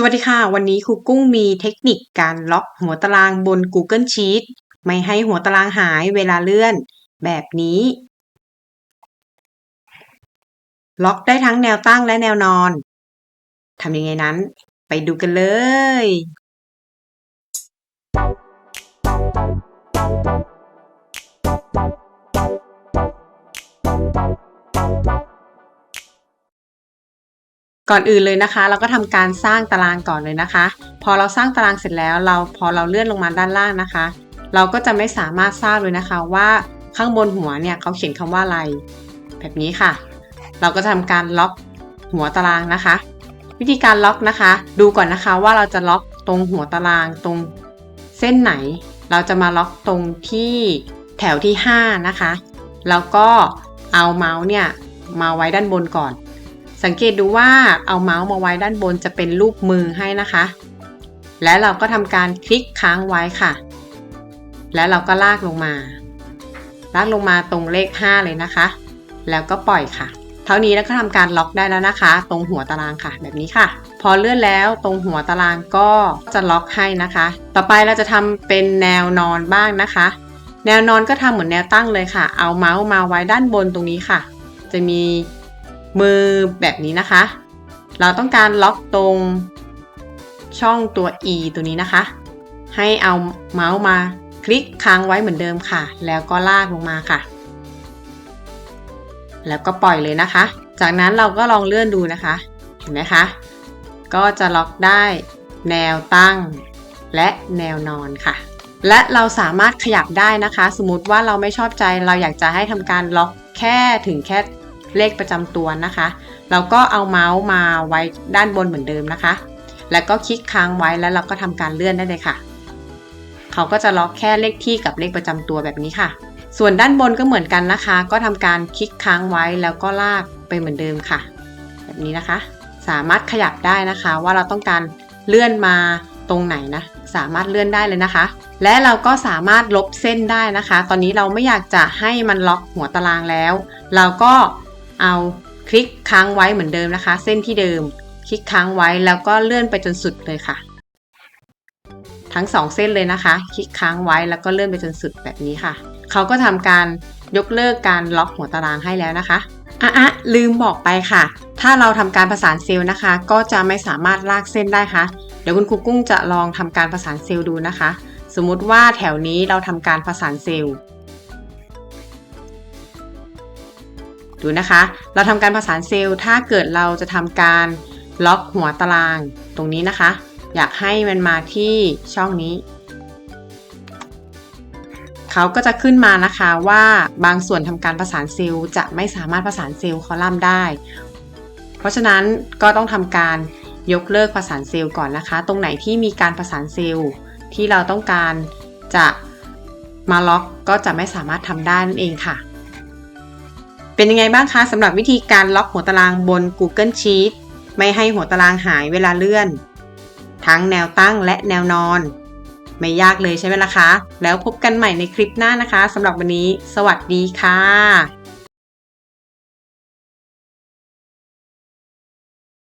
สวัสดีค่ะ วันนี้ครูกุ้งมีเทคนิคการล็อกหัวตารางบน Google Sheet ไม่ให้หัวตารางหายเวลาเลื่อน แบบนี้ ล็อกได้ทั้งแนวตั้งและแนวนอนทำยังไงนั้น ไปดูกันเลย ก่อนอื่นเลยนะคะ เราก็ทำการสร้างตารางก่อนเลยนะคะ พอเราสร้างตารางเสร็จแล้ว เราพอเราเลื่อนลงมาด้านล่างนะคะ เราก็จะไม่สามารถทราบเลยนะคะว่าข้างบนหัวเนี่ยเขาเขียนคำว่าอะไร แบบนี้ค่ะ เราก็ทำการล็อกหัวตารางนะคะ วิธีการล็อกนะคะ ดูก่อนนะคะว่าเราจะล็อกตรงหัวตารางตรงเส้นไหน เราจะมาล็อกตรงที่แถวที่ 5 นะคะ แล้วก็เอาเมาส์เนี่ยมาไว้ด้านบนก่อน สังเกตดูว่าเอาเมาส์มาไว้ด้านบนจะเป็นรูปมือให้นะคะ และเราก็ทำการคลิกค้างไว้ค่ะ แล้วเราก็ลากลงมา ลากลงมาตรงเลข 5 เลยนะคะ แล้วก็ปล่อยค่ะ เท่านี้แล้วก็ทำการล็อกได้แล้วนะคะ ตรงหัวตารางค่ะ แบบนี้ค่ะ พอเลื่อนแล้วตรงหัวตารางก็จะล็อกให้นะคะ ต่อไปเราจะทำเป็นแนวนอนบ้างนะคะ แนวนอนก็ทำเหมือนแนวตั้งเลยค่ะ เอาเมาส์มาไว้ด้านบนตรงนี้ค่ะ จะมี มือแบบนี้นะคะ เราต้องการล็อกตรงช่องตัว E ตัวนี้นะคะ ให้เอาเมาส์มาคลิกค้างไว้เหมือนเดิมค่ะ แล้วก็ลากลงมาค่ะ แล้วก็ปล่อยเลยนะคะ จากนั้นเราก็ลองเลื่อนดูนะคะ เห็นไหมคะ ก็จะล็อกได้แนวตั้งและแนวนอนค่ะ และเราสามารถขยับได้นะคะ สมมติว่าเราไม่ชอบใจเราอยากจะให้ทำการล็อกแค่ถึงแค่ เลขประจำตัวนะคะ เราก็เอาเมาส์มาไว้ด้านบนเหมือนเดิมนะคะ แล้วก็คลิกค้างไว้แล้วเราก็ทำการเลื่อนได้เลยค่ะ เขาก็จะล็อกแค่เลขที่กับเลขประจำตัวแบบนี้ค่ะ ส่วนด้านบนก็เหมือนกันนะคะ ก็ทำการคลิกค้างไว้แล้วก็ลากไปเหมือนเดิมค่ะ แบบนี้นะคะ สามารถขยับได้นะคะว่าเราต้องการเลื่อนมาตรงไหนนะ สามารถเลื่อนได้เลยนะคะ และเราก็สามารถลบเส้นได้นะคะ ตอนนี้เราไม่อยากจะให้มันล็อกหัวตารางแล้ว เราก็ เอาคลิกค้างไว้เหมือนเดิมนะคะ เส้นที่เดิม คลิกค้างไว้แล้วก็เลื่อนไปจนสุดเลยค่ะ ทั้งสองเส้นเลยนะคะ คลิกค้างไว้แล้วก็เลื่อนไปจนสุดแบบนี้ค่ะ เขาก็ทำการยกเลิกการล็อกหัวตารางให้แล้วนะคะอะอะลืมบอกไปค่ะ ถ้าเราทำการประสานเซลล์นะคะ ก็จะไม่สามารถลากเส้นได้ค่ะ เดี๋ยวคุณครูกุ้งจะลองทำการประสานเซลล์ดูนะคะ สมมุติว่าแถวนี้เราทำการประสานเซลล์ ดูนะคะ เราทำการประสานเซลล์ ถ้าเกิดเราจะทำการล็อกหัวตารางตรงนี้นะคะ อยากให้มันมาที่ช่องนี้ เขาก็จะขึ้นมานะคะว่าบางส่วนทำการประสานเซลล์ จะไม่สามารถประสานเซลล์คอลัมน์ได้ เพราะฉะนั้นก็ต้องทำการยกเลิกประสานเซลล์ก่อนนะคะ ตรงไหนที่มีการประสานเซลล์ ที่เราต้องการจะมาล็อกก็จะไม่สามารถทำได้นั่นเองค่ะ เป็นยังไงบ้างคะสำหรับวิธีการล็อกหัวตารางบน Google Sheet ไม่ให้หัวตารางหายเวลาเลื่อน ทั้งแนวตั้งและแนวนอน ไม่ยากเลยใช่ไหมล่ะคะ แล้วพบกันใหม่ในคลิปหน้านะคะสำหรับวันนี้ สวัสดีค่ะ